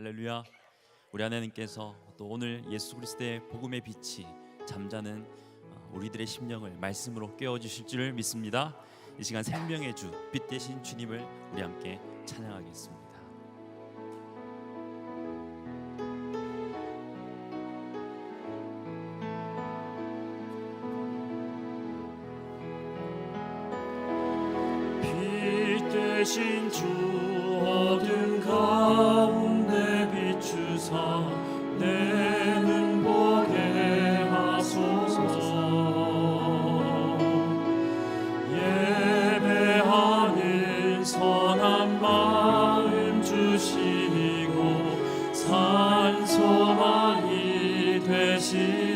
할렐루야. 우리 하나님께서 또 오늘 예수 그리스도의 복음의 빛이 잠자는 어, 우리들의 심령을 말씀으로 깨워 주실 줄 믿습니다. 이 시간 생명의 주, 빛 대신 주님을 우리 함께 찬양하겠습니다. 빛 대신 주 어둠 가운데 비추사 내는 보게 하소서. 예배하는 선한 마음 주시고 산소만이 되시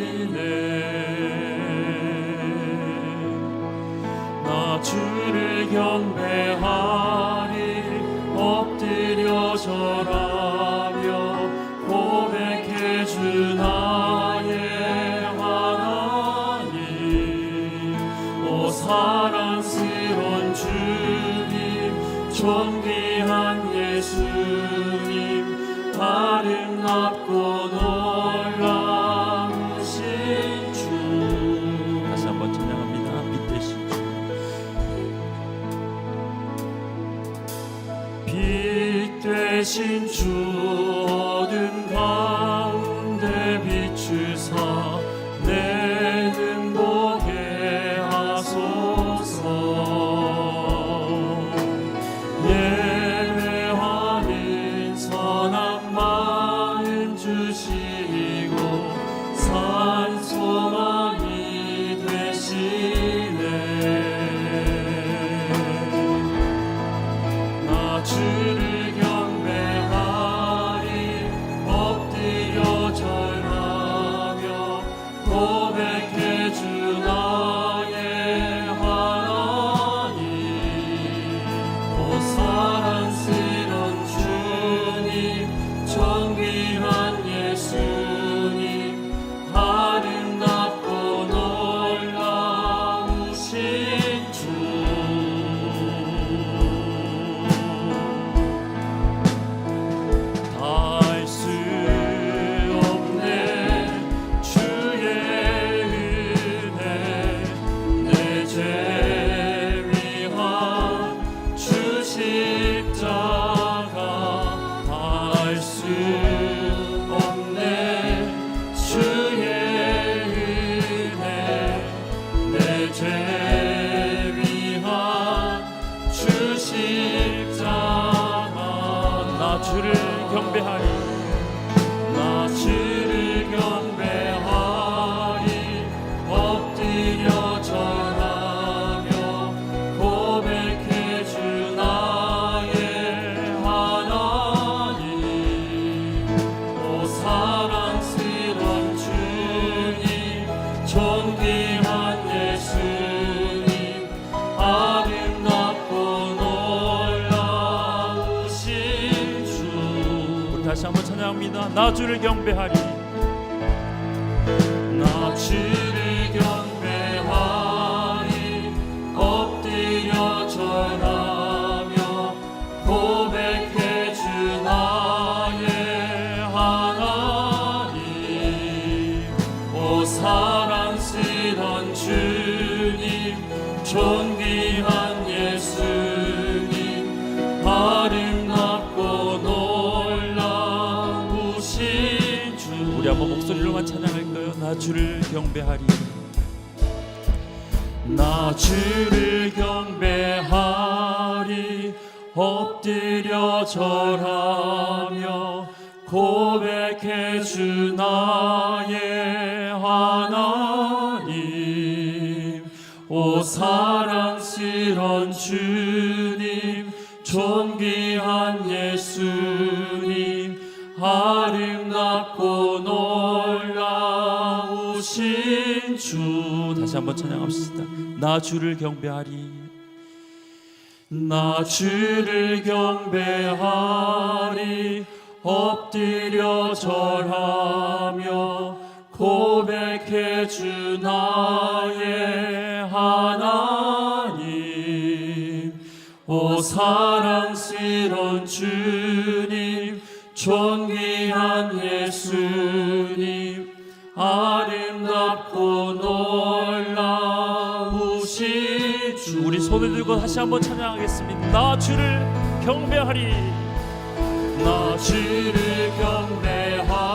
귀한 예수님 아름답고 놀라우신 주 다시 한번 찬양합니다. 빛 대신 주. 빛 대신 찬양합니다. 나 주를 경배하리. 나 주를 우리 한번 목소리로만 찬양할까요? 나 주를 경배하리. 나 주를 경배하리 엎드려 절하며 고백해 주 나의 하나님 오 사랑스런 주님 존귀한 예수님 아름 주 다시 한번 찬양합시다. 나 주를 경배하리. 나 주를 경배하리 엎드려 절하며 고백해 주 나의 하나님 오 사랑스런 주님 존귀한 예수 손을 들고 다시 한번 찬양하겠습니다. 나 주를 경배하리. 나 주를 경배하리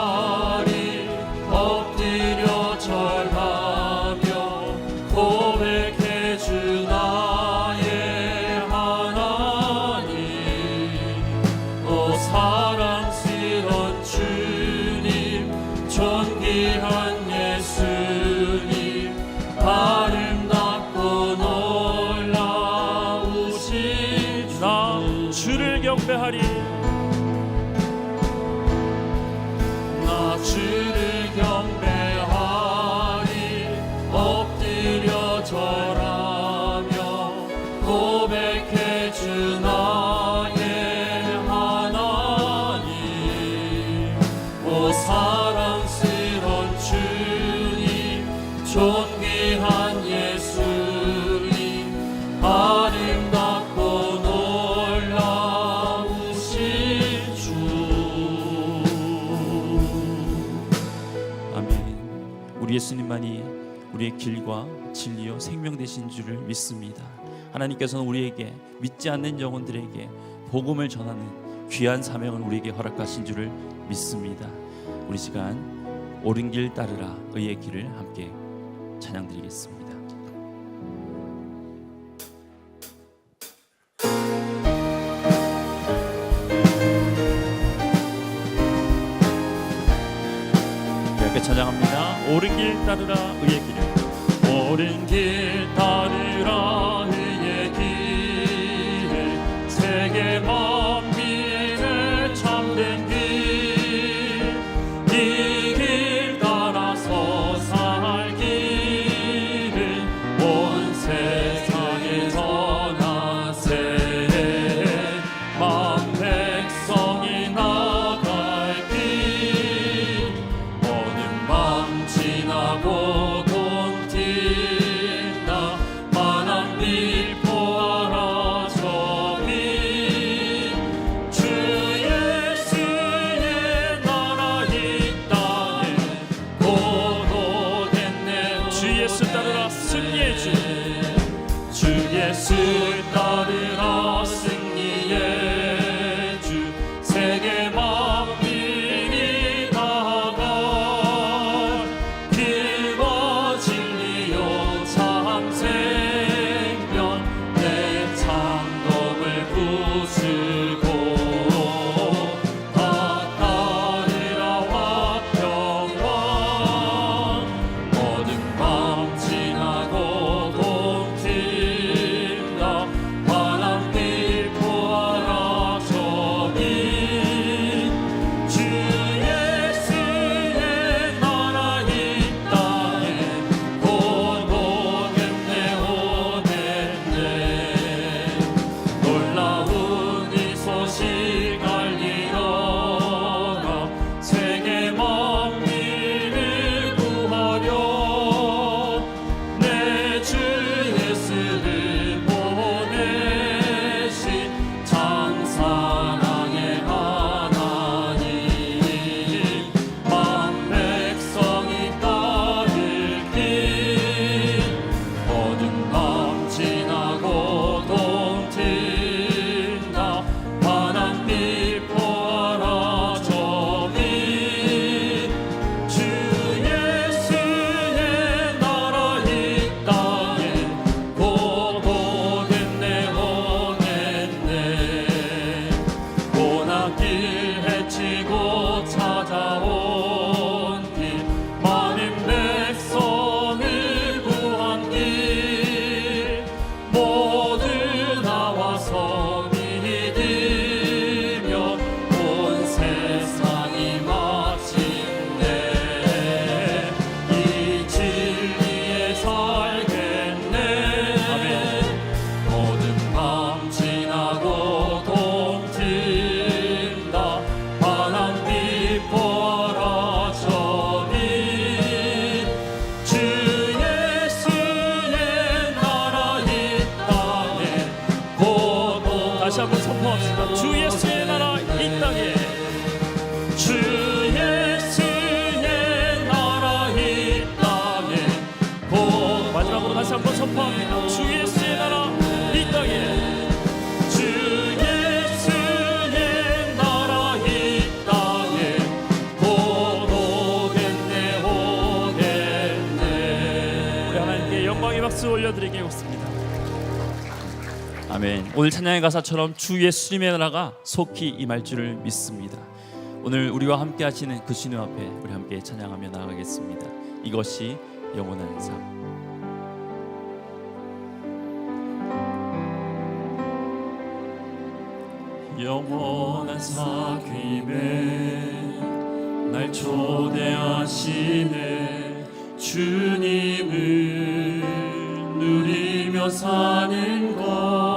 우리의 길과 진리요 생명 되신 줄을 믿습니다. 하나님께서는 우리에게 믿지 않는 영혼들에게 복음을 전하는 귀한 사명을 우리에게 허락하신 줄을 믿습니다. 우리 시간 옳은 길 따르라 의의 길을 함께 찬양드리겠습니다. 옳은 길 따르라 의의 길을 옳은 길 따르라 오늘 찬양의 가사처럼 주 예수님의 나라가 속히 임할 줄을 믿습니다. 오늘 우리와 함께 하시는 그 주님 앞에 우리 함께 찬양하며 나아가겠습니다. 이것이 영원한 삶. 영원한 사귐에 날 초대하시네 주님을 누리며 사는 것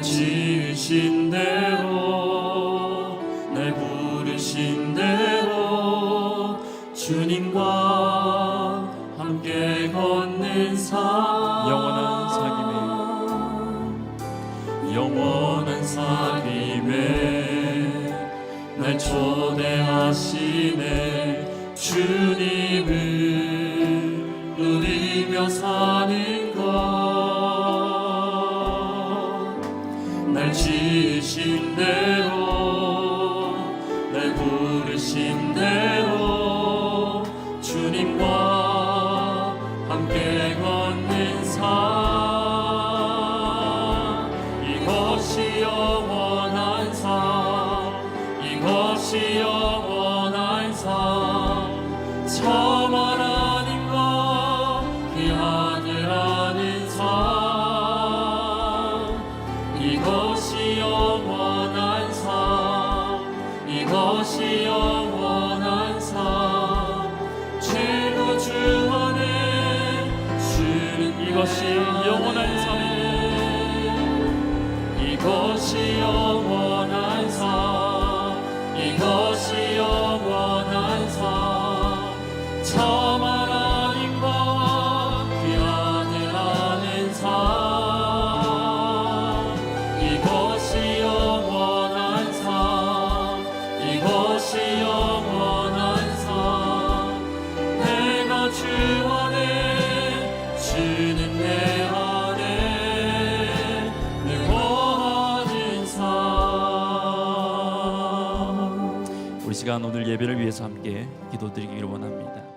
날 지으신 대로 날 부르신 대로 주님과 함께 걷는 삶. 영원한 사귐에 영원한 사귐에 날 초대하시네. 주님을 누리며 사 오늘 예배를 위해서 함께 기도드리기를 원합니다.